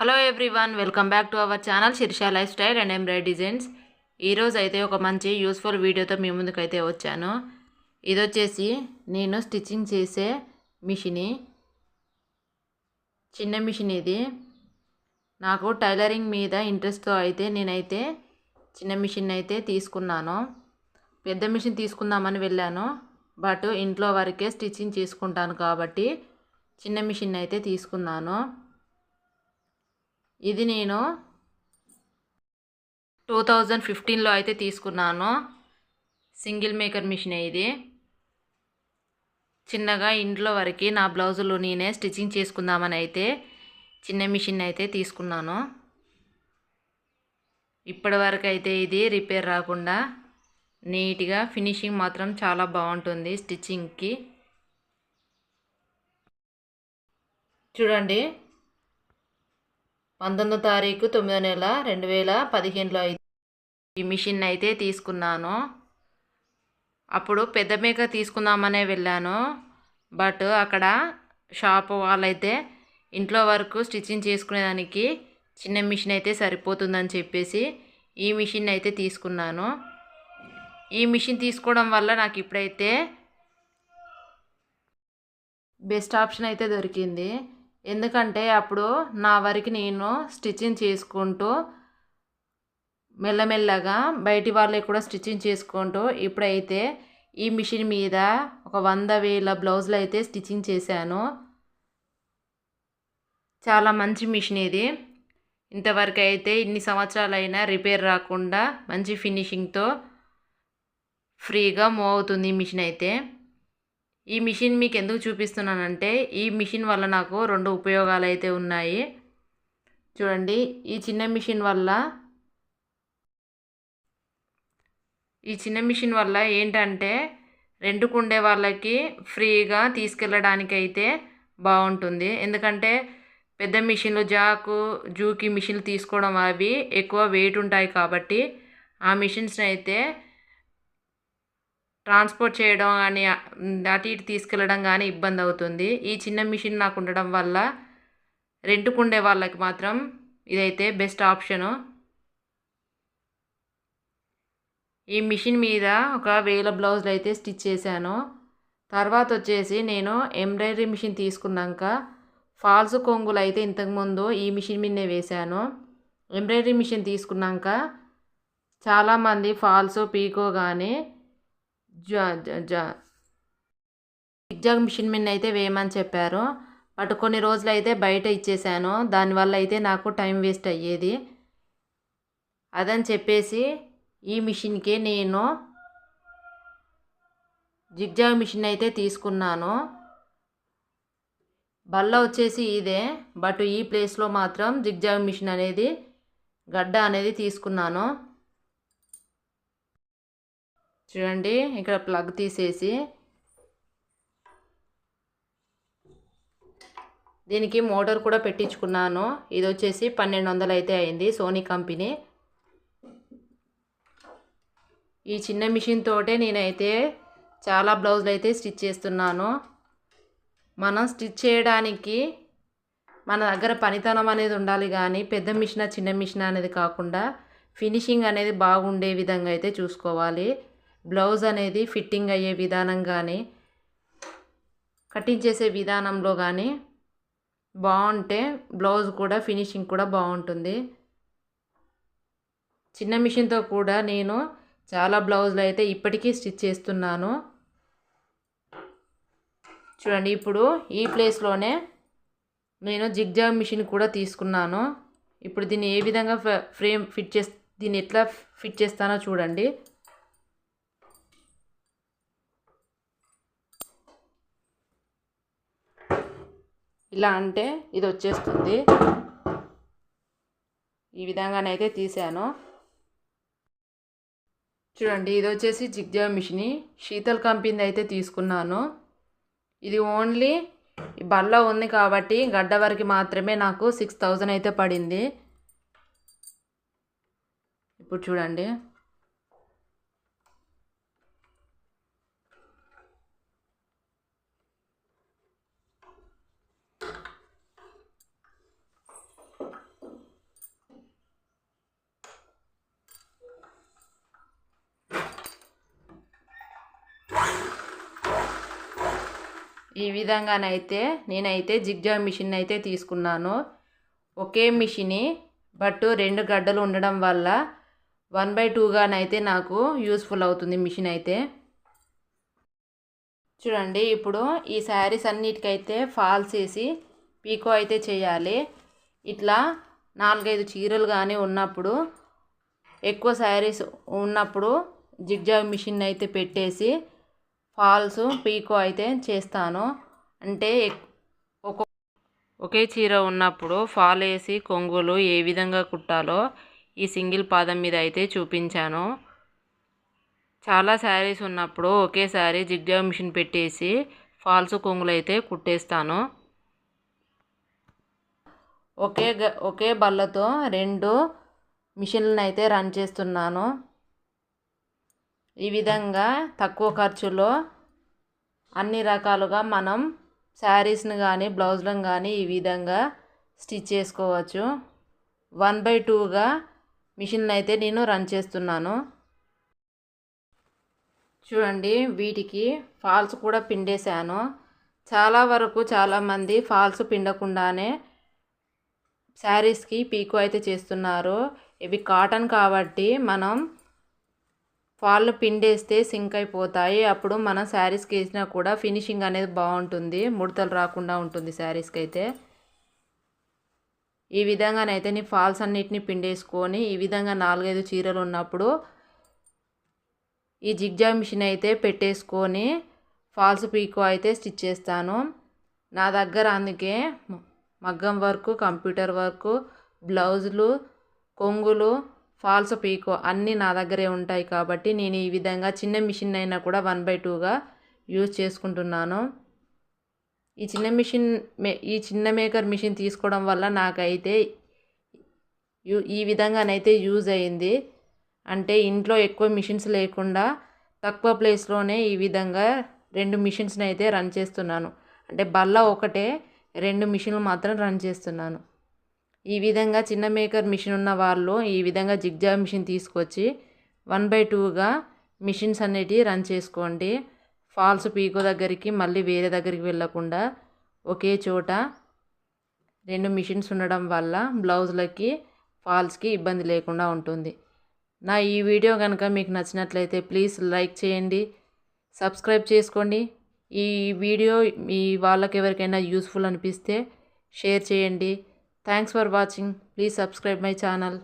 Hello everyone welcome back to our channel Shirsha lifestyle and embroidery designs ఈరోజు అయితే ఒక మంచి యూస్ఫుల్ వీడియోతో మీ ముందుకైతే వచ్చాను. ఇది వచ్చేసి నేను స్టిచ్చింగ్ చేసే మిషన్ చిన్న మిషన్ ఇది. నాకు టైలరింగ్ మీద ఇంట్రెస్ట్తో అయితే నేనైతే చిన్న మిషన్ అయితే తీసుకున్నాను. పెద్ద మిషన్ తీసుకుందామని వెళ్ళాను. బట్ ఇంట్లో వరకే స్టిచ్చింగ్ చేసుకుంటాను కాబట్టి చిన్న మిషన్ అయితే తీసుకున్నాను. ఇది నేను టూ థౌజండ్ ఫిఫ్టీన్లో అయితే తీసుకున్నాను. సింగిల్ మేకర్ మిషన్ ఇది. చిన్నగా ఇంట్లో వరకు నా బ్లౌజులు నేనే స్టిచ్చింగ్ చేసుకుందామని అయితే చిన్న మిషన్ అయితే తీసుకున్నాను. ఇప్పటి వరకు అయితే ఇది రిపేర్ రాకుండా నీట్గా ఫినిషింగ్ మాత్రం చాలా బాగుంటుంది స్టిచ్చింగ్కి. చూడండి. పంతొమ్మిదో తారీఖు తొమ్మిదో నెల రెండు వేల పదిహేనులో అయితే ఈ మిషన్ అయితే తీసుకున్నాను. అప్పుడు పెద్ద మేక తీసుకుందామనే వెళ్ళాను. బట్ అక్కడ షాప్ వాళ్ళైతే ఇంట్లో వరకు స్టిచ్చింగ్ చేసుకునేదానికి చిన్న మిషన్ అయితే సరిపోతుందని చెప్పేసి ఈ మిషన్ అయితే తీసుకున్నాను. ఈ మిషన్ తీసుకోవడం వల్ల నాకు ఇప్పుడైతే బెస్ట్ ఆప్షన్ అయితే దొరికింది. ఎందుకంటే అప్పుడు నా వరకు నేను స్టిచ్చింగ్ చేసుకుంటూ మెల్లమెల్లగా బయటి వాళ్ళకి కూడా స్టిచ్చింగ్ చేసుకుంటూ ఇప్పుడైతే ఈ మిషన్ మీద ఒక వంద వేల బ్లౌజులు అయితే స్టిచ్చింగ్ చేశాను. చాలా మంచి మిషన్ ఇది. ఇంతవరకు అయితే ఇన్ని సంవత్సరాలైనా రిపేర్ రాకుండా మంచి ఫినిషింగ్తో ఫ్రీగా మూవ్ అవుతుంది ఈ మిషన్ అయితే. ఈ మిషన్ మీకు ఎందుకు చూపిస్తున్నానంటే ఈ మిషన్ వల్ల నాకు రెండు ఉపయోగాలు అయితే ఉన్నాయి. చూడండి ఈ చిన్న మిషన్ వల్ల ఈ చిన్న మిషన్ వల్ల ఏంటంటే రెంట్కు ఉండే వాళ్ళకి ఫ్రీగా తీసుకెళ్ళడానికి అయితే బాగుంటుంది. ఎందుకంటే పెద్ద మిషన్లు జాకు జూకి మిషన్లు తీసుకోవడం అవి ఎక్కువ వెయిట్ ఉంటాయి కాబట్టి ఆ మిషన్స్ని అయితే ట్రాన్స్పోర్ట్ చేయడం కానీ అటు ఇటు తీసుకెళ్ళడం కానీ ఇబ్బంది అవుతుంది. ఈ చిన్న మిషన్ నాకు ఉండడం వల్ల రెంట్కు ఉండే వాళ్ళకి మాత్రం ఇదైతే బెస్ట్ ఆప్షను. ఈ మిషన్ మీద ఒక వేల బ్లౌజులు అయితే స్టిచ్ చేశాను. తర్వాత వచ్చేసి నేను ఎంబ్రాయిడరీ మిషన్ తీసుకున్నాక ఫాల్స్ కొంగులు అయితే ఇంతకుముందు ఈ మిషన్ మీదనే వేశాను. ఎంబ్రాయిడరీ మిషన్ తీసుకున్నాక చాలామంది ఫాల్స్ పీకో కానీ జా జా జిగ్జాగ్ మిషన్ మీద అయితే వేయమని చెప్పారు. బట్ కొన్ని రోజులు అయితే బయట ఇచ్చేసాను. దానివల్ల అయితే నాకు టైం వేస్ట్ అయ్యేది. అదని చెప్పేసి ఈ మిషన్కి నేను జిగ్జాగ్ మిషన్ అయితే తీసుకున్నాను. బల్ల వచ్చేసి ఇదే. బట్ ఈ ప్లేస్లో మాత్రం జిగ్జాగ్ మిషన్ అనేది గడ్డ అనేది తీసుకున్నాను. చూడండి ఇక్కడ ప్లగ్ తీసేసి. దీనికి మోటార్ కూడా పెట్టించుకున్నాను. ఇది వచ్చేసి పన్నెండు వందలు అయితే అయింది సోనీ కంపెనీ ఈ చిన్న మిషన్ తోటే నేనైతే చాలా బ్లౌజులు అయితే స్టిచ్ చేస్తున్నాను. మనం స్టిచ్ చేయడానికి మన దగ్గర పనితనం అనేది ఉండాలి కానీ పెద్ద మిషన్ చిన్న మిషన్ అనేది కాకుండా ఫినిషింగ్ అనేది బాగుండే విధంగా అయితే చూసుకోవాలి. బ్లౌజ్ అనేది ఫిట్టింగ్ అయ్యే విధానం కానీ కటింగ్ చేసే విధానంలో కానీ బాగుంటే బ్లౌజ్ కూడా ఫినిషింగ్ కూడా బాగుంటుంది చిన్న మిషన్తో కూడా నేను చాలా బ్లౌజులు అయితే ఇప్పటికీ స్టిచ్ చేస్తున్నాను. చూడండి ఇప్పుడు ఈ ప్లేస్లోనే నేను జిగ్జాగ్ మిషన్ కూడా తీసుకున్నాను. ఇప్పుడు దీన్ని ఏ విధంగా ఫ్రేమ్ ఫిట్ చేస్ దీన్ని ఎట్లా ఫిట్ చేస్తానో చూడండి. ఇలా అంటే ఇది వచ్చేస్తుంది. ఈ విధంగానైతే తీసాను. చూడండి ఇది వచ్చేసి జిగ్జా మిషన్. శీతల్ కంపెనీ అయితే తీసుకున్నాను. ఇది ఓన్లీ బల్ల ఉంది కాబట్టి గడ్డ వరకు మాత్రమే నాకు సిక్స్ థౌజండ్ అయితే పడింది. ఇప్పుడు చూడండి. ఈ విధంగానైతే నేనైతే జిగ్జా మిషన్ అయితే తీసుకున్నాను. ఒకే మిషని బట్ రెండు గడ్డలు ఉండడం వల్ల వన్ బై టూగానైతే నాకు యూస్ఫుల్ అవుతుంది మిషన్ అయితే చూడండి ఇప్పుడు ఈ శారీస్ అన్నిటికైతే ఫాల్స్ వేసి పీకో అయితే చేయాలి. ఇట్లా నాలుగైదు చీరలు కానీ ఉన్నప్పుడు ఎక్కువ శారీస్ ఉన్నప్పుడు జిగ్జా మిషన్ అయితే పెట్టేసి ఫాల్స్ పీకో అయితే చేస్తాను. అంటే ఒక ఒకే చీర ఉన్నప్పుడు ఫాల్ వేసి కొంగులు ఏ విధంగా కుట్టాలో ఈ సింగిల్ పాదం మీద అయితే చూపించాను. చాలా శారీస్ ఉన్నప్పుడు ఒకేసారి జిగ్జా మిషన్ పెట్టేసి ఫాల్స్ కొంగులు అయితే కుట్టేస్తాను. ఒకే గ ఒకే బల్లతో రెండు మిషన్లను అయితే రన్ చేస్తున్నాను. ఈ విధంగా తక్కువ ఖర్చులో అన్ని రకాలుగా మనం శారీస్ని కానీ బ్లౌజ్లను కానీ ఈ విధంగా స్టిచ్ చేసుకోవచ్చు. వన్ బై టూగా మిషన్ అయితే నేను రన్ చేస్తున్నాను. చూడండి వీటికి ఫాల్స్ కూడా పిండేశాను. చాలా వరకు చాలామంది ఫాల్స్ పిండకుండానే శారీస్కి పీకు అయితే చేస్తున్నారు. ఇవి కాటన్ కాబట్టి మనం ఫాల్ పిండేస్తే సింక్ అయిపోతాయి. అప్పుడు మనం శారీస్కి వేసినా కూడా ఫినిషింగ్ అనేది బాగుంటుంది. ముడతలు రాకుండా ఉంటుంది శారీస్కి అయితే. ఈ విధంగానైతే నీ ఫాల్స్ అన్నిటిని పిండేసుకొని ఈ విధంగా నాలుగైదు చీరలు ఉన్నప్పుడు ఈ జిగ్జా మిషన్ అయితే పెట్టేసుకొని ఫాల్స్ పీకో అయితే స్టిచ్ చేస్తాను. నా దగ్గర అందుకే మగ్గం వర్క్ కంప్యూటర్ వర్క్ బ్లౌజులు కొంగులు ఫాల్స్ పీకో అన్నీ నా దగ్గరే ఉంటాయి కాబట్టి నేను ఈ విధంగా చిన్న మిషన్ అయినా కూడా వన్ బై టూగా యూజ్ చేసుకుంటున్నాను. ఈ చిన్న మిషన్ ఈ చిన్న మేకర్ మిషన్ తీసుకోవడం వల్ల నాకైతే ఈ విధంగానైతే యూజ్ అయింది. అంటే ఇంట్లో ఎక్కువ మిషన్స్ లేకుండా తక్కువ ప్లేస్లోనే ఈ విధంగా రెండు మిషన్స్ని అయితే రన్ చేస్తున్నాను. అంటే బల్ల ఒకటే రెండు మిషన్లు మాత్రం రన్ చేస్తున్నాను. ఈ విధంగా చిన్న మేకర్ మిషన్ ఉన్న వాళ్ళు ఈ విధంగా జిగ్జా మిషన్ తీసుకొచ్చి వన్ బై టూగా మిషన్స్ అనేటివి రన్ చేసుకోండి. ఫాల్స్ పీకో దగ్గరికి మళ్ళీ వేరే దగ్గరికి వెళ్ళకుండా ఒకే చోట రెండు మిషన్స్ ఉండడం వల్ల బ్లౌజులకి ఫాల్స్కి ఇబ్బంది లేకుండా ఉంటుంది. నా ఈ వీడియో కనుక మీకు నచ్చినట్లయితే ప్లీజ్ లైక్ చేయండి సబ్స్క్రైబ్ చేసుకోండి. ఈ వీడియో మీ వాళ్ళకి ఎవరికైనా యూస్ఫుల్ అనిపిస్తే షేర్ చేయండి. Thanks for watching please subscribe my channel